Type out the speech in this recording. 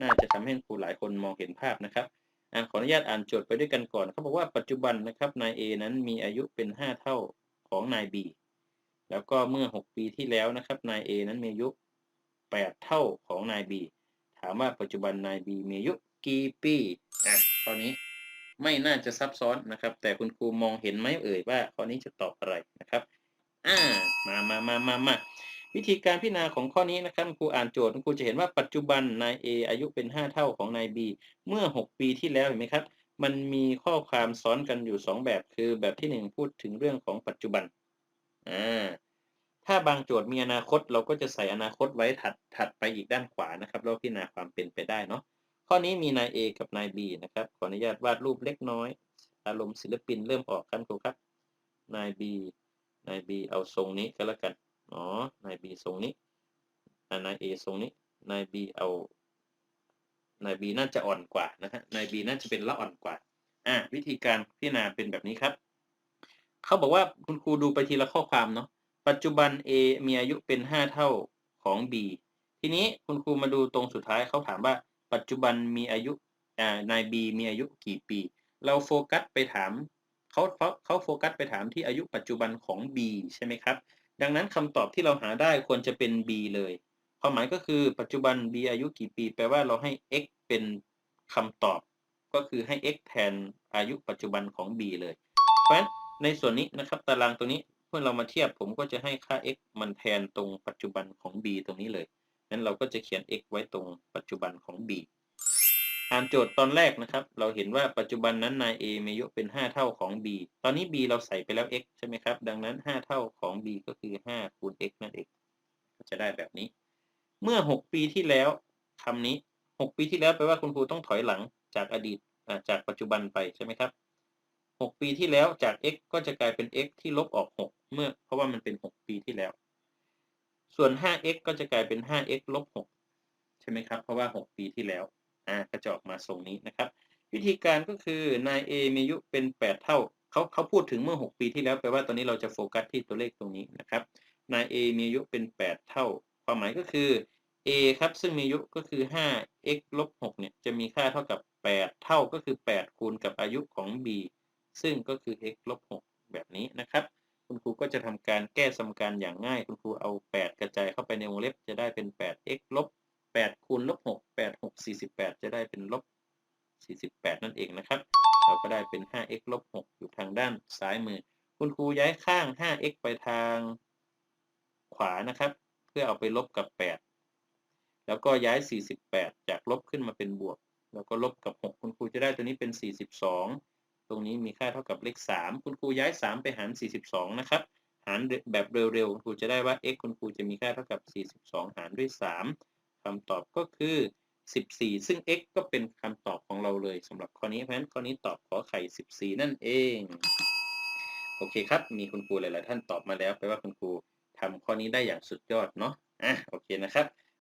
น่าจะทำให้ครูหลายคนมองเห็นภาพนะครับอขออนุญาตอ่านโจทย์ไปด้วยกันก่อนเขาบอกว่าปัจจุบันนะครับนาย A นั้นมีอายุเป็น 5 เท่าของนาย B แล้วก็เมื่อ 6 ปีที่แล้วนะครับนาย A นั้นมีอายุ 8 เท่าของนาย B ถามว่าปัจจุบันนาย B มีอายุกี่ปีอะข้อนี้ไม่น่าจะซับซ้อนนะครับ แต่คุณครูมองเห็นไหมเอ่ยว่าข้อนี้จะตอบอะไรนะครับ อ่า มามามามามา วิธีการพิจารณาของข้อนี้นะครับครูอ่านโจทย์ครูจะเห็นว่าปัจจุบันนาย A อายุเป็น 5 เท่าของนาย B เมื่อ 6 ปีที่แล้วเห็นไหมครับ มันมีข้อความซ้อนกันอยู่ 2 แบบ คือแบบที่ 1 พูดถึงเรื่องของปัจจุบันอ่าถ้าบางโจทย์มีอนาคตเราก็จะใส่อนาคตไว้ถัดถัดไปอีกด้านขวานะครับแล้วพิจารณาความเป็นไปได้เนาะข้อนี้มีนาย A กับนาย B นะครับขออนุญาตวาดรูปเล็กน้อย อารมณ์ศิลปินเริ่มออกครับครูครับนาย B นาย B เอาทรงนี้ก็แล้วกัน อ๋อ นาย B ทรงนี้นาย A ทรงนี้ นาย B เอา นาย B น่าจะอ่อนกว่านะฮะ นาย B น่าจะเป็นละอ่อนกว่า อ่า วิธีการพิจารณาเป็นแบบนี้ครับ เขาบอกว่าคุณครูดูไปทีละข้อความเนาะ ปัจจุบัน A มีอายุเป็น 5 เท่าของ B ทีนี้คุณครูมาดูตรงสุดท้ายเขาถามว่า ปัจจุบันมีอายุ อ่า นาย B มีอายุกี่ปี เราโฟกัสไปถามเขาเขาเขาโฟกัสไปถามที่อายุปัจจุบันของ B ใช่ไหมครับ ดังนั้นคำตอบที่เราหาได้ควรจะเป็น B เลยความหมายก็คือปัจจุบัน B อายุกี่ปี แปลว่าเราให้ x เป็นคำตอบ ก็คือให้ x แทนอายุปัจจุบันของ B เลย เพราะฉะนั้นในส่วนนี้นะครับตารางตัวนี้เมื่อเรามาเทียบผมก็จะให้ค่า x มันแทนตรงปัจจุบันของ b ตรงนี้เลยนั้นเราก็จะเขียน x ไว้ตรงปัจจุบันของ b อ่านโจทย์ตอนแรกนะครับ เราเห็นว่าปัจจุบันนั้นนาย a มีอายุเป็น 5 เท่าของ b ตอนนี้ b เราใส่ไปแล้ว x ใช่ไหมครับ ดังนั้น 5 เท่าของ b ก็คือ 5 คูณ x นั่นเอง ก็จะได้แบบนี้ เมื่อ 6 ปีที่แล้วคำนี้ 6 ปีที่แล้วแปลว่าคุณครูต้องถอยหลังจากอดีตจากปัจจุบันไปใช่ไหมครับ 6 ปีที่แล้วจาก x ก็จะกลายเป็น x ที่ลบออก 6 เมื่อ เพราะว่ามันเป็น 6 ปีที่แล้ว ส่วน 5x ก็จะกลายเป็น 5x ลบ 6 ใช่ไหมครับ เพราะว่า 6 ปีที่แล้ว อ่าก็จะออกมาทรงนี้นะครับ วิธีการก็คือนาย a มีอายุเป็น 8 เท่าเขาเขาพูดถึงเมื่อ 6 ปีที่แล้วแปลว่าตอนนี้เราจะโฟกัสที่ตัวเลขตรงนี้นะครับนาย a มีอายุเป็น 8 เท่า ความหมายก็คือ a ครับซึ่งมีอายุก็คือ 5x ลบ6เนี่ยจะมีค่าเท่ากับ 8 เท่าก็คือ 8 คูณกับอายุของ b ซึ่งก็คือ x ลบ6แบบนี้นะครับ คุณครูก็จะทำการแก้สมการอย่างง่าย คุณครูเอา 8 กระจายเข้าไปในวงเล็บจะได้เป็น 8x ลบ8คูณลบ6 8 6 48 จะได้เป็นลบ 48 นั่นเองนะครับ เราก็ได้เป็น 5x ลบ6อยู่ทางด้านซ้ายมือ คุณครูย้ายข้าง 5x ไปทางขวานะครับ เพื่อเอาไปลบกับ 8 แล้วก็ย้าย 48 จากลบขึ้นมาเป็นบวก แล้วก็ลบกับ 6 คุณครูจะได้ตัวนี้เป็น 42 ตรงนี้มีค่าเท่ากับเลข 3 คุณครูย้าย 3 ไปหาร 42 นะครับ หารแบบเร็วๆ คุณครูจะได้ว่า x คุณครูจะมีค่าเท่ากับ 42 หารด้วย 3คำตอบก็คือ 14 ซึ่ง x ก็เป็นคำตอบของเราเลยสำหรับข้อนี้ เพราะฉะนั้นข้อนี้ตอบขอไข่ 14 นั่นเอง โอเคครับ มีคุณครูหลาย ๆ ท่านตอบมาแล้วแปลว่าคุณครูทำข้อนี้ได้อย่างสุดยอดเนาะ อะ โอเคนะครับ